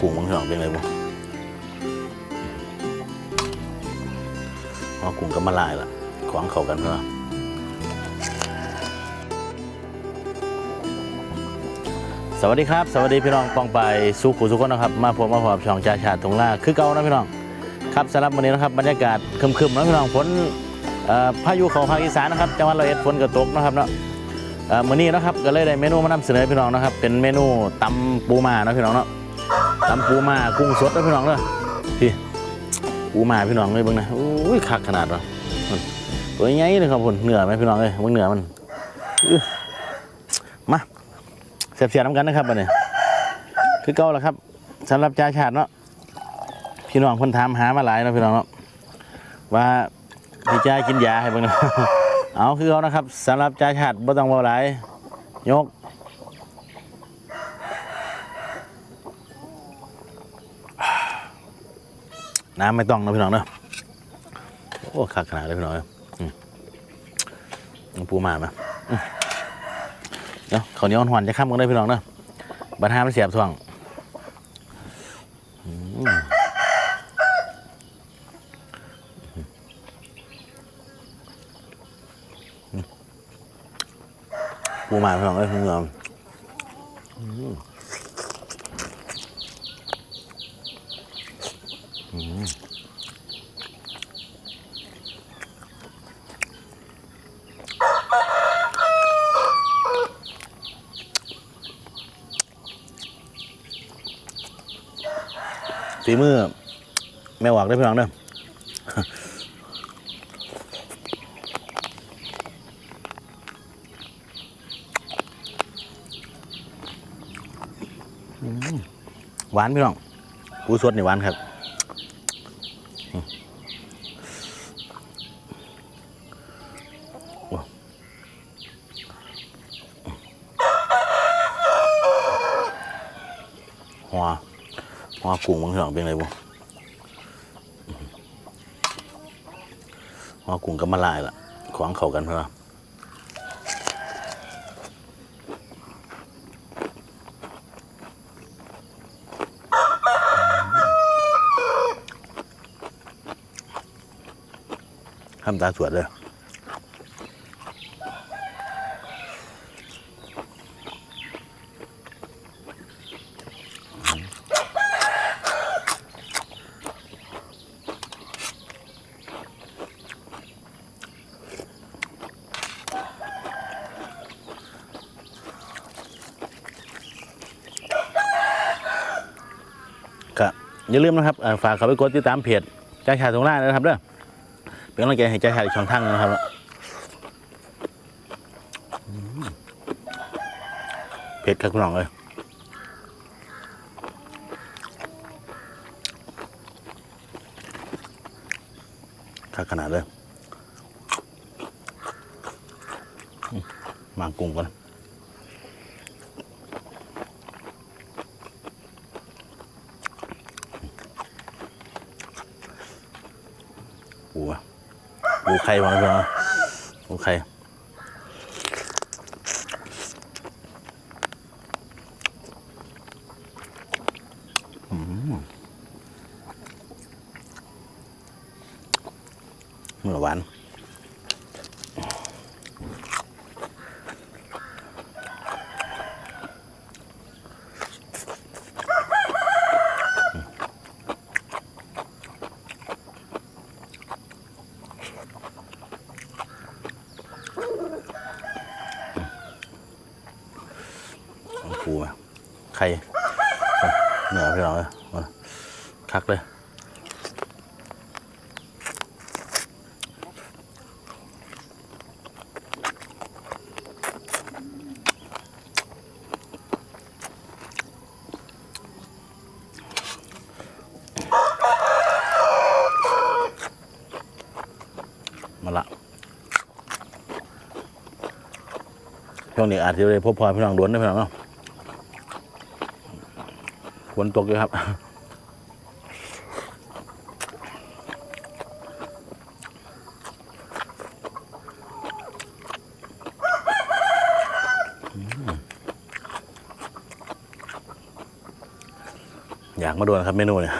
กุ้งมันพี่น้องเป็นไงบ้างหัวกุ้งก็มาลายละขวางเข้ากันเนาะสวัสดีครับ สวัสดีพี่น้องปองไปสุขุสุขนะครับ มาพบมาพบช่องจ่าชาติทงล่าคือเก่านะพี่น้องครับสำหรับวันนี้นะครับบรรยากาศคึมๆนะพี่น้องฝนอ่อพายุเข้าภาคอีสานนะครับจังหวัดร้อยเอ็ดฝนก็ตกนะครับเนาะเอ่อมื้อนี้นะครับก็เลยได้เมนูมานำเสนอพี่น้องนะครับ เป็นเมนูตำปูมานะพี่น้องเนาะ ตำปูมากุ้งสดนะพี่น้องเนาะพี่ปูมาพี่น้องเลยบิ่งนะอุ้ยคักขนาดวะมันตัวใหญ่เลยครับคุณเหนือไหมพี่น้องเลยเบิ่งเหนือมันมาเสียบๆน้ำกันนะครับบัดนี้คือเก่าแล้วครับสำหรับจ่าชาติเนาะพี่น้องคนถามหามาหลายเนาะพี่น้องเนาะว่าพี่จ้ากินยาให้บิ่งเนาะเอาคือเขานะครับสำหรับจ่าชาติบ่ต้องเว้าหลายยก น้ำไม่ต้องนะพี่น้องเนาะโอ้คักขนาดเลยพี่น้องเอ้อืมเอาปูมามาอืมเดี๋ยวเขาเนียวหวานจะข้ามกันได้พี่น้องเนาะบัตรห้ามันเสียบท่วงปูมาพี่น้องเอ้ยพี่น้อง ฝีมือแม่หวักได้พี่น้องเด้อหวานพี่น้องปูสดนี่หวานครับอืมโอ้หัวหัว กุ้งมันพี่องเป็นไงบุหัวกุ้งก็มาลายละขวางเข้ากันเพื่อทำตาสวดเลยก็อย่า ลืมนะครับฝากเขาไปกดติดตามเพจจ้าชาตรงล่างนะครับเด้อเป็นกำลังใจให้ใจหายอีกช่องทางนะครับเผ็ดครับคุณน้องเลยคักขนาดเลยอืมมางกุ้งก่อนปูอะ ปูไข่มาแล้วนะปูไข่อืมเมื่อหวานปูอะ ไข่เหนือพี่น้องเลยคักเลยมาละช่วงนี้อาจจะได้พบพอพี่น้องล้วนนะพี่น้องเนาะ ฝนตกอยู่ครับ อยากมาดูนะครับเมนูเนี่ย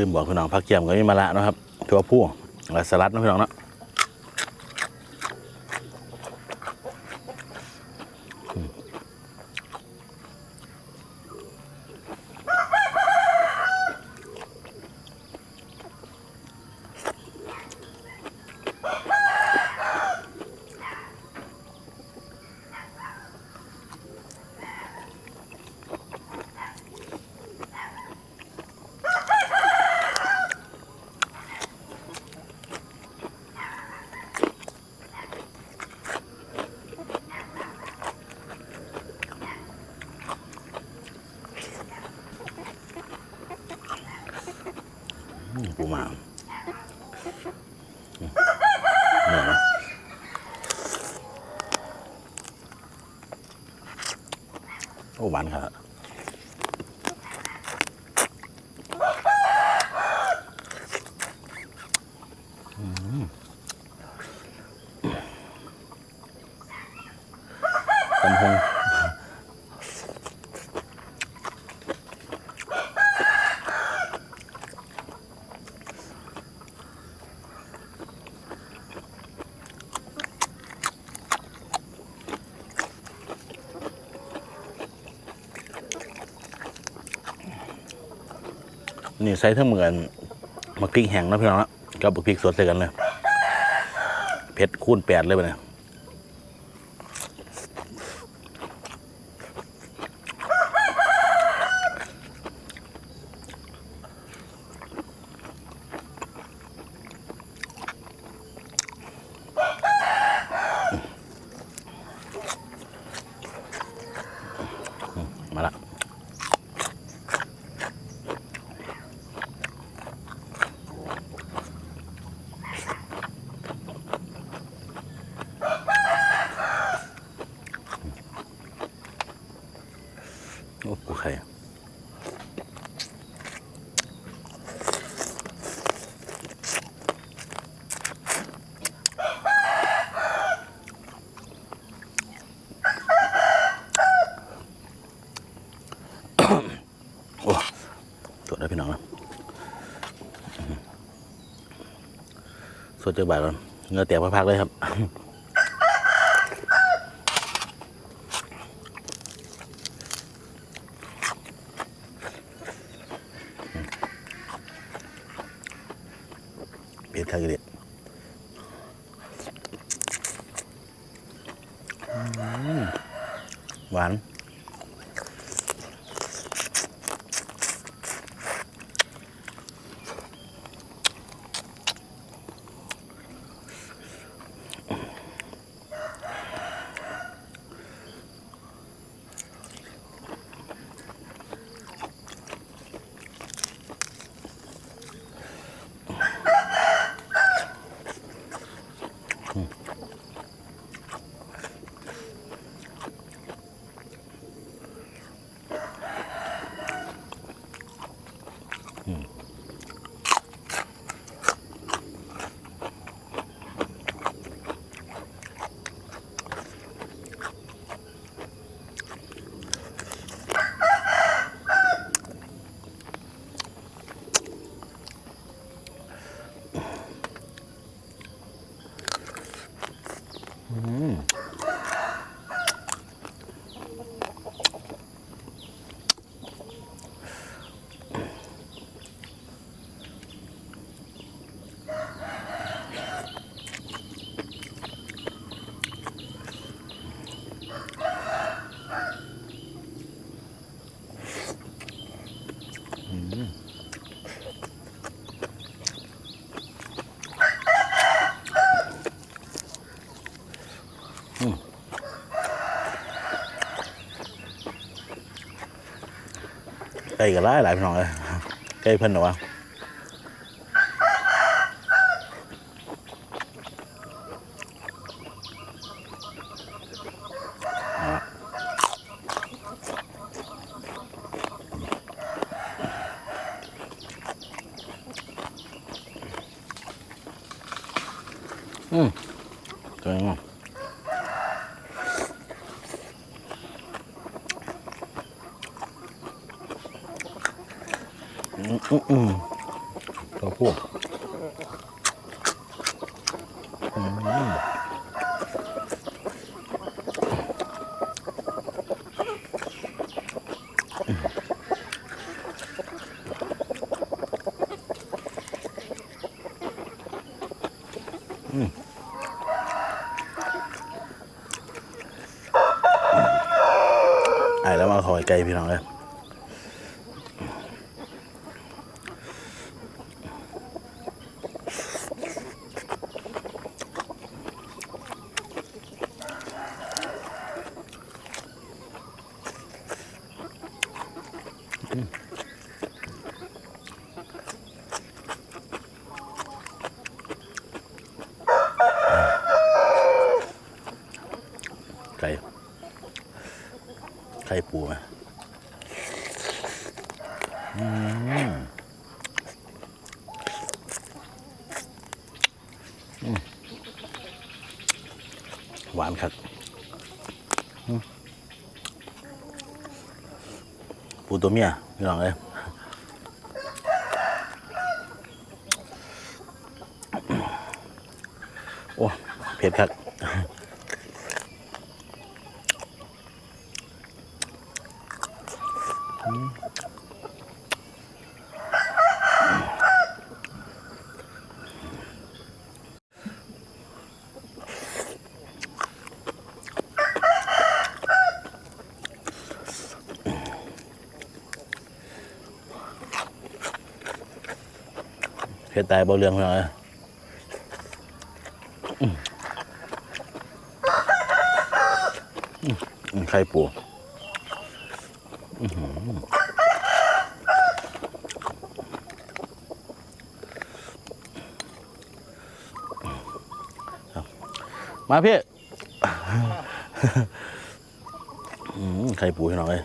ลืมบอกพี่น้องพักเกียมก็มีมะละนะครับถั่วพู่และสลัดนะพี่น้องเนาะ ปูมาเหนื่อยนะโอ้หวานครับ อืมตำหงนี่ใส่ทั้งเหมือนมะพริกแห้งนะพี่น้องนะ กับบักพริกสดใส่กันเลยเผ็ดคูณแปดเลยไปเนี่ย โอ้กูใครอะโอ้ตัวได้พี่น้องนะสดจากบ่ายแล้วเงือแตกพักๆเลยครับ ผ็ดทางเด็ดหวาน 음. ไก่ก็หลายหลายพี่น้องเลยไก่เพิ่นเหรอวะ อืมตัวนี้อืมอืมอืม ตัวผู้อืมไอ้แล้วมาคอยไกลพี่น้องเลยไก่ไข่ปูไหมอืมอืม หวานครับอืมปูตัวเมียพี่น้องเอ้ยโอ้เผ็ดครับ เฮ็ดตายบ่เรื่องพี่น้องเอ้ยอืมอืมอืมไข่ปูมาพี่ไข่ปูพี่น้องเอ้ย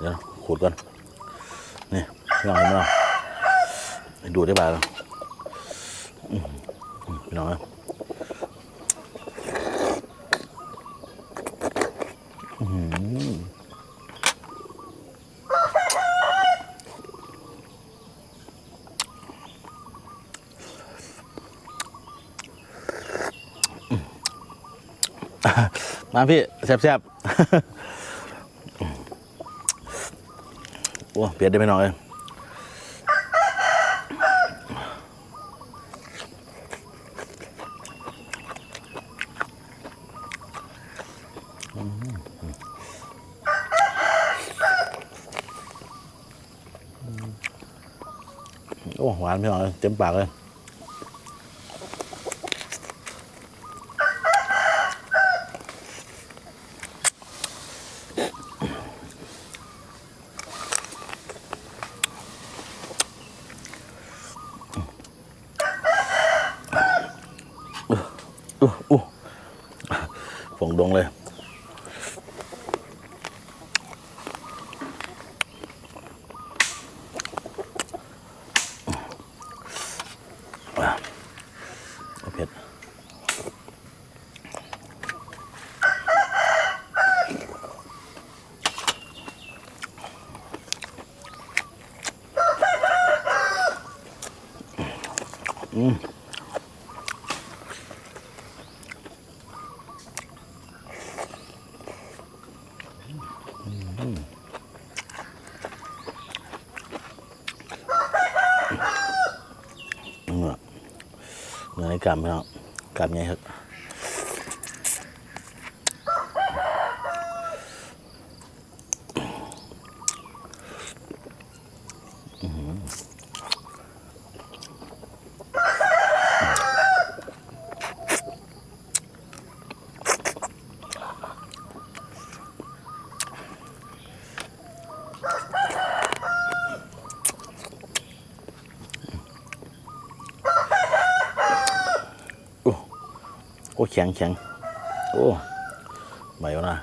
เดี๋ยวขูดก่อน นี่พี่น้องเห็นไหมล่ะให้ดูได้บ้าง พี่น้องมาพี่แซ่บๆ โอ้เปียนได้ไหมน้อยานพี่น้องเต็มปากเลยอู้อู้ฝงดงเลย อืมเนื้อเนื้อในกามพี่น้องกลับไงครับ โอ้แข็งแข็งโอ้ใบวะนะ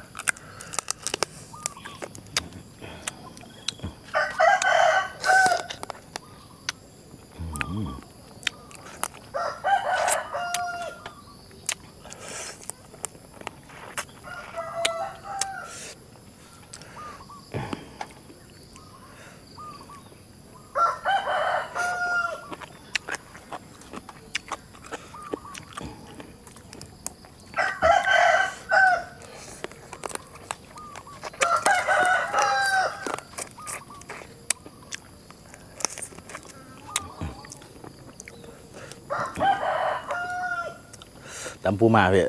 ตำปูมาพี่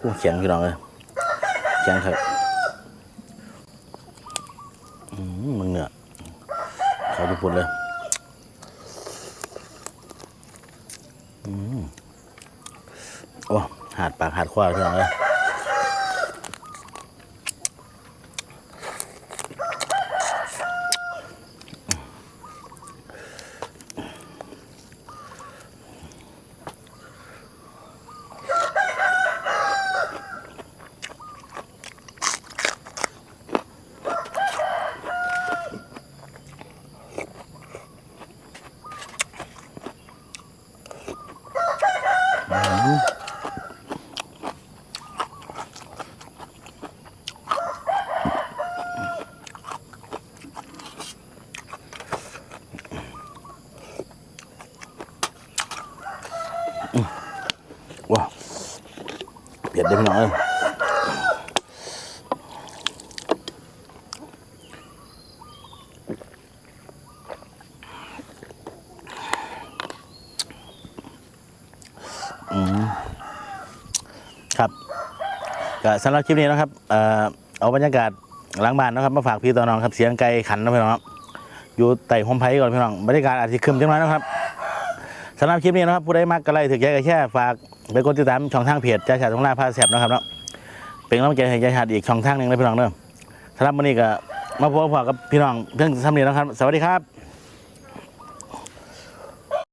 กูแข็งพี่น้องเลยแข็งครับอืมมึงเนี่ยเขาญี่ปุ่นเลยอืมโอ้หาดปากหาดคว้าพี่น้องเลยว้าวเผ็ดเด้อพี่น้องเอ้ยอืมครับ ก็สำหรับคลิปนี้นะครับเอ่อเอาบรรยากาศหลังบ้านนะครับมาฝากพี่ต่อน้องครับเสียงไก่ขันนะพี่น้องครับอยู่ไต่โฮมไพก่อนพี่น้องบรรยากาศอาจจะคึมจังหน่อยนะครับสำหรับคลิปนี้นะครับผู้ใดมักก็ไลค์ถึกใจก็แค่ฝากไปกดติดตามช่องทางเพจจ่าชาติทงล่าพาแสบนะครับเนาะเป็นกำลังใจให้จ่าชาติอีกช่องทางหนึ่งเลยพี่น้องเนาะสำหรับวันนี้ก็มาพบกับพี่น้องเรื่องสำเนียนะครับ สวัสดีครับ